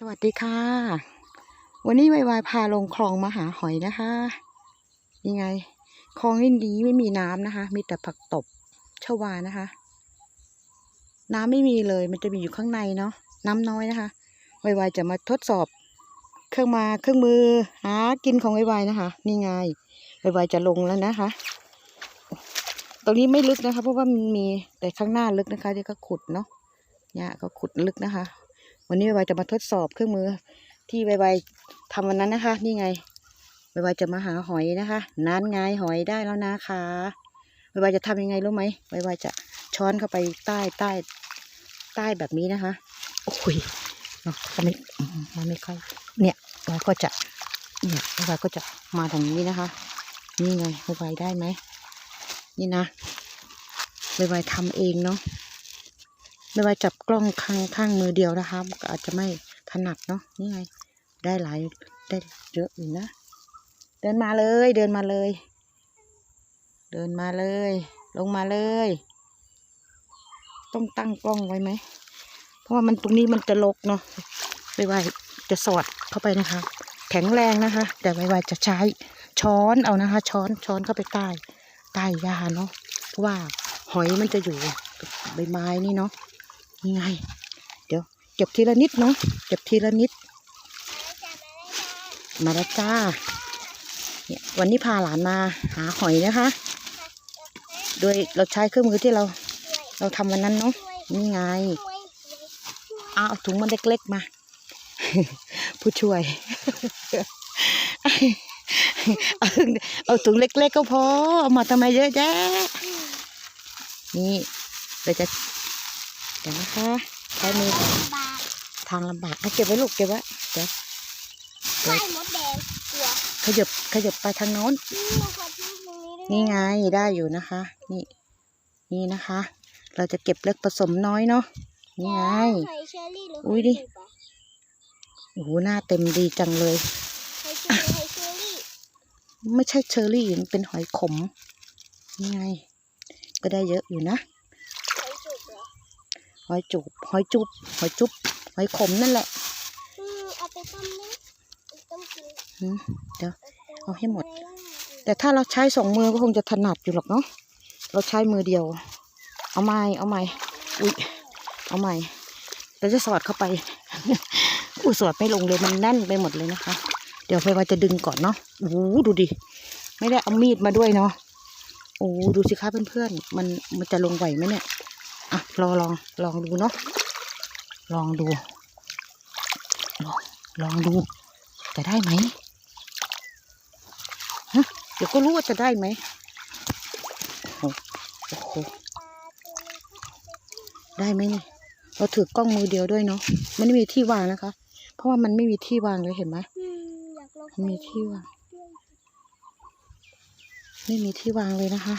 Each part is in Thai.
สวัสดีค่ะ วันนี้วายวายพาลงคลองมาหาหอยนะคะยังไงคลองนี้ดีไม่มีน้ำนะคะ มีแต่ผักตบชวานะคะ น้ำไม่มีเลย มันจะมีอยู่ข้างในเนาะน้ำน้อยนะคะวายวายจะมาทดสอบ เครื่องมาเครื่องมือหากินของวายวายนะคะ นี่ไงวายวายจะลงแล้วนะคะ ตรงนี้ไม่ลึกนะคะ เพราะว่ามันมีแต่ข้างหน้าลึกนะคะที่เขาขุดเนาะเนี่ยเขาขุดลึกนะคะ วันนี้ไวๆจะมาทดสอบเครื่องมือ ที่ไวๆทำวันนั้นนะคะ นี่ไงไวๆจะมาหาหอยนะคะนั้นไงหอยได้แล้วนะคะไวๆจะทำยังไงรู้ไหมไวๆจะช้อนเข้าไปใต้ใต้ใต้แบบนี้นะคะโอ้ยเนาะก็ไม่มันไม่ค่อยเนี่ยไวก็จะเนี่ยไวก็จะมาทางนี้นะคะ นี่ไงไวๆได้ไหมนี่นะไวๆทำเองเนาะ ไม่ว่าจับกล้องข้างข้างมือเดียวนะคะก็อาจจะไม่ถนัดเนาะนี่ไง ได้หลายได้เยอะอยู่นะ เดินมาเลย เดินมาเลย เดินมาเลย ลงมาเลย ต้องตั้งกล้องไว้ไหม เพราะว่ามันตรงนี้มันจะลกเนาะไม่ว่าจะสอดเข้าไปนะคะ แข็งแรงนะคะ แต่ไม่ว่าจะใช้ช้อนเอานะคะ ช้อนช้อนเข้าไปใต้ใต้ยาเนาะเพราะว่าหอยมันจะอยู่ใบไม้นี่เนาะ นี่ไง เดี๋ยวเก็บทีละนิดเนาะเก็บทีละนิด มาแล้วจ้าเนี่ยวันนี้พาหลานมาหาหอยนะคะ โดยเราใช้เครื่องมือที่เรา เราทำวันนั้นเนาะนี่ไงเอาเอาถุงมันเล็กๆมา ผู้ช่วยเอาเอาถุงเล็กๆก็พอเอามาทำไมเยอะแยะนี่เราจะ เดี๋ยวนะคะใช้มือทางลำบากเอาเก็บไว้ลูกเก็บไว้เดี๋ยวไข่มดแดงกลัวขยับขยับไปทางโน้นนี่มาขอที่ตรงนี้ได้ไหมนี่ไงได้อยู่นะคะ นี่ นี่นะคะ เราจะเก็บเล็กผสมน้อยเนาะนี่ไงหอยเชอรี่หรืออุ๊ยดิหจูบอะโอ้โหหน้าเต็มดีจังเลยหอยจูบหอยเชอรี่ไม่ใช่เชอรี่มันเป็นหอยขม นี่ไง ก็ได้เยอะอยู่นะ หอยจูบเหรอ หอยจูบหอยจุบหอยจุบหอยขมนั่นแหละอืมเอาไปต้มนะต้มกินอืมเดี๋ยวเอาให้หมดไล่แต่ถ้าเราใช้สองมือก็คงจะถนัดอยู่หรอกเนาะเราใช้มือเดียว เอาไม้เอาไม้อุ้ยเอาใหม่เราจะสอดเข้าไปอุ้ยสอดไม่ลงเลยมันแน่นไปหมดเลยนะคะ เดี๋ยวไฟว่าจะดึงก่อนเนาะโอ้โหดูดิไม่ได้เอามีดมาด้วยเนาะโอ้โหดูสิคะเพื่อนๆมันมันจะลงไหวไหมเนี่ยอะ รอลองลองดูเนาะลองดูลองลองดู จะได้ไหมเดี๋ยวก็รู้ว่าจะได้ไหมโอ้โหได้ไหมนี่เราถือกล้องมือเดียวด้วยเนาะมันไม่มีที่วางนะคะ เพราะว่ามันไม่มีที่วางเลยเห็นไหมมีที่วางไม่มีที่วางเลยนะคะ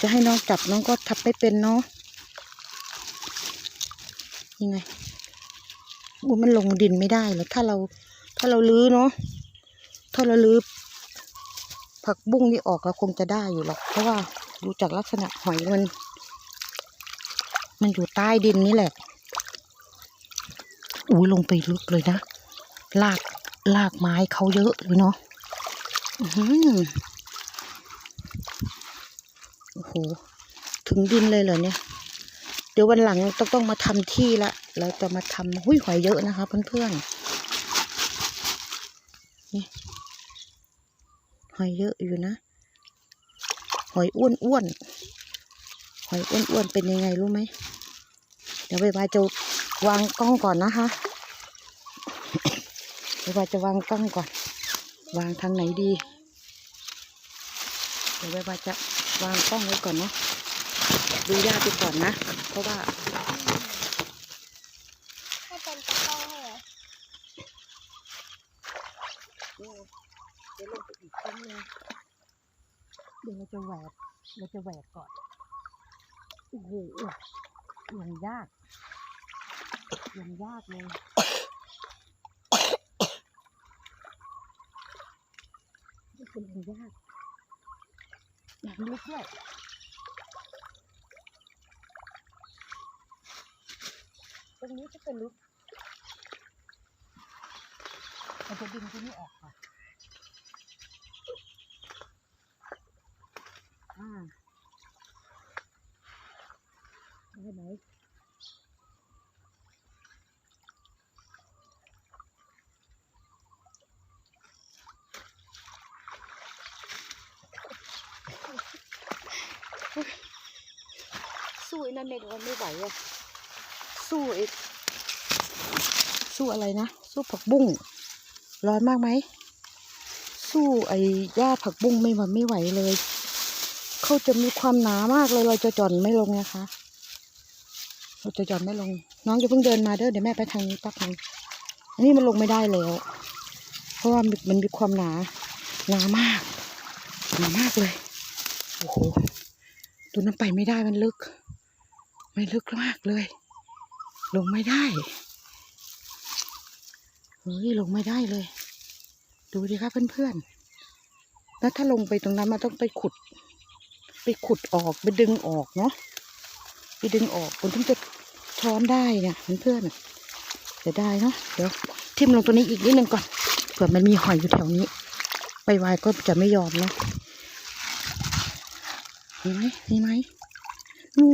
จะให้น้องจับน้องก็ทับไม่เป็นเนาะ ยังไงอู้มันลงดินไม่ได้แล้วถ้าเราถ้าเราลื้อเนาะถ้าเราลื้อผักบุ้งนี่ออกเราคงจะได้อยู่หรอก เพราะว่าดูจากลักษณะหอยมัน มันอยู่ใต้ดินนี่แหละอุ้ยลงไปลึกเลยนะลากลากไม้เขาเยอะเลยเนาะโอ้โหถึงดินเลยเหรอเนี่ย เดี๋ยววันหลังต้องต้องมาทำที่ละเราจะมาทำหุ้ยหอยเยอะนะคะเพื่อนๆนี่หอยเยอะอยู่นะ หอยอ้วนอ้วนๆหอยอ้วนอ้วนๆเป็นยังไงรู้ไหมเดี๋ยวใบใบายจะวางกล้องก่อนนะคะใบใบายจะวางกล้องก่อน วางทางไหนดี เดี๋ยวใบใบายจะวางกล้องไว้ก่อนเนาะ ดูยาไปก่อนนะ เพราะว่าให้เป็นตะกร้อให้เหรอเดี๋ยวลงไปอีกครั้งนึงเดี๋ยวเราจะแหวกเราจะแหวกก่อนโอ้โหยังยากยังยากเลยนี่เป็นยังยากอยางลึกด้วย รงนี้ก็จะลึกเราจะดึงตัวนี้ออกค่ะอ่าได้ไหมสู้นั่นไม่ได้ไม่ไหวอะ สู้ไอ้สู้อะไรนะ สู้ผักบุ้ง ร้อนมากไหม สู้ไอ้หญ้าผักบุ้งไม่ไหวไม่ไหวเลย เขาจะมีความหนามากเลยเราจะหย่อนไม่ลงนะคะ เราจะหย่อนไม่ลง น้องอย่าเพิ่งเดินมาเด้อเดี๋ยวแม่ไปทางนี้แป๊บนึงอันนี้มันลงไม่ได้แล้ว เพราะว่ามันมันมีความหนาหนามากหนามากเลย โอ้โหตัวนั้นไปไม่ได้มันลึก ไม่ลึกมากเลย ลงไม่ได้เฮ้ยลงไม่ได้เลย ดูดิคะเพื่อนๆ แล้วถ้าลงไปตรงนั้นมันต้องไปขุด ไปขุดออกไปดึงออกเนาะไปดึงออกมันถึงจะช้อนได้เนี่ยเพื่อนๆจะได้เนาะเดี๋ยวทิ่มลงตัวนี้อีกนิดนึงก่อนเผื่อมันมีหอยอยู่แถวนี้ไปวายก็จะไม่ยอมเนาะมีไหมมีไหมดู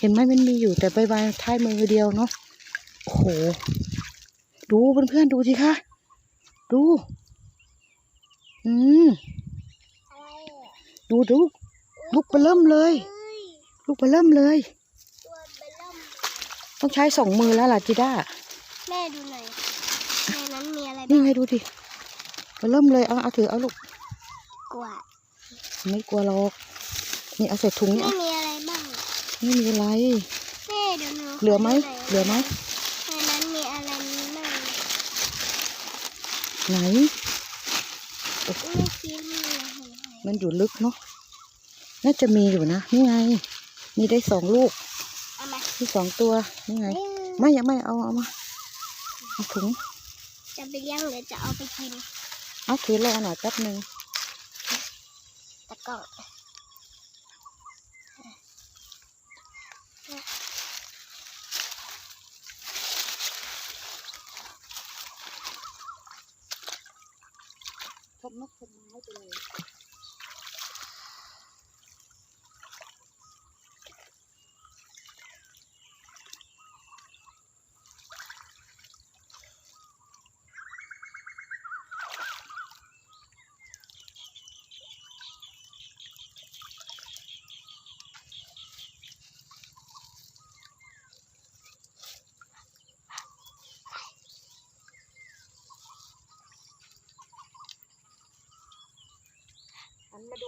เห็นไหมมันมีอยู่แต่ใบวายท้ายมือเดียวเนาะโอ้โห ดูเพื่อนๆดูสิคะ ดู อืมอะไรอะดูดูลูกเบอร์เริ่มเลยเฮ้ยลูกเบอร์เริ่มเลยตัวเบลล่มต้องใช้สองมือแล้วล่ะจิด้า แม่ดูหน่อยในนั้นมีอะไรนี่บ้างไงดูดิเบอร์เริ่มเลยเอาเอาถือเอาลูกกวาดไม่กลัวหรอก นี่เอาใส่ถุงนี่ไม่เอามีอะ ไรบ้างไม่มีอะไร แม่เดี๋ยวหนูเหลือไหมขดูน่ยเหลือไหมในนั้นมีอะไรบ้างไหนไม่คิดมีอะไรเห็นไหมมันอยู่ลึกเนาะ น่าจะมีอยู่นะ นี่ไง มีได้สองลูก เอามามีสองตัว นี่ไงเอ้ยไม่ยังไม่เอาเอามาเอาถุง จะไปเลี้ยงหรือจะเอาไปกินเอาถือรอหน่อยแป๊บหนึ่งตะกร้อ งทบนกทบไม้ไปเลย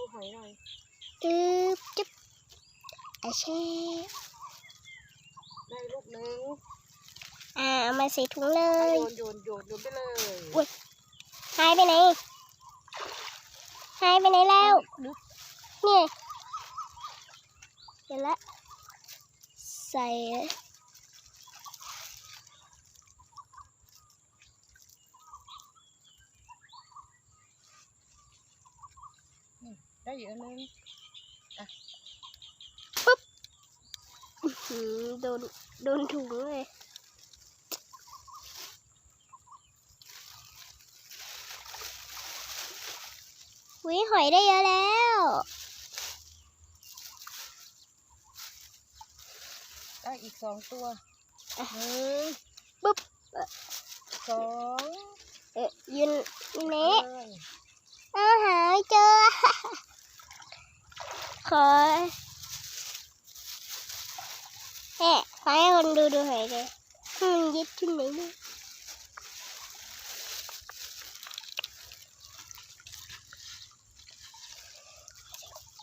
หันมาดูหอยหน่อยจึ๊บจึ๊บอาเช่ได้ลูกหนึ่งอ่าเอามาใส่ถุงเลเอายโยนโยนโยนโยนไปเลยอุ๊ยหายไปไหนหายไปไหนแล้วลึกนี่เห็นละใส่ ได้อีกอันนึงอื้อหือโดนโดนถุงเลยวิหอยได้เยอะแล้วได้อีกสองตัวอะหนึ่งปุ๊บสองเอ๊ะยืนอยู่นี้เลยเอาหาไม่เจอ ขอแม่ขอให้คนดูดูหน่อยเลยให้มันยึดขึ้นไหนอยดิ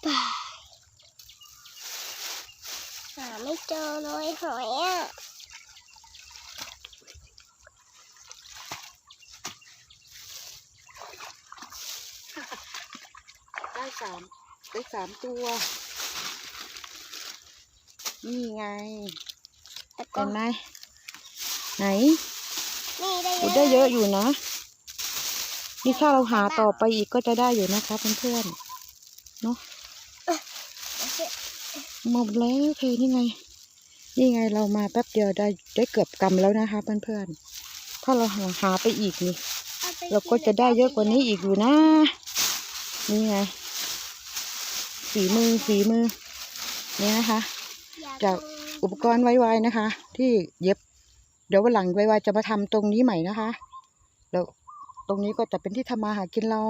ป่าหาไม่เจอเลยหอยอะได้สาม ได้สามตัว นี่ไงแต่ก็เห็นไหมไหนนี่ได้อุยได้เยอะอยู่นะนี่ถ้าเราหาต่อไปอีกก็จะได้อยู่นะคะเพื่อนๆเนาะหมดแล้วเพนี่ไง นี่ไงเรามาแป๊บเดียวได้ได้เกือบกำแล้วนะคะเพื่อนๆถ้าถ้าเราหาไปอีกนี่เอาไปเราก็จะได้เยอะกว่านี้อีกอยู่นะ นี่ไง ฝีมือฝีมือนี่นะคะอยจากอุปกรณ์ไวๆนะคะ ที่เย็บ เดี๋ยววันหลังไวๆจะมาทำตรงนี้ใหม่นะคะ แล้วตรงนี้ก็จะเป็นที่ทำมาหากินเรา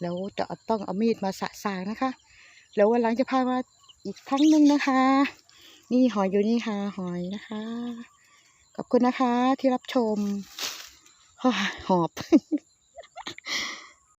แล้วจะต้องเอามีดมาสะสางนะคะ แล้ววันหลังจะพามาอีกครั้งหนึ่งนะคะ นี่หอยอยู่นี่ค่ะหอยนะคะ ขอบคุณนะคะที่รับชมโอ้ยหอบ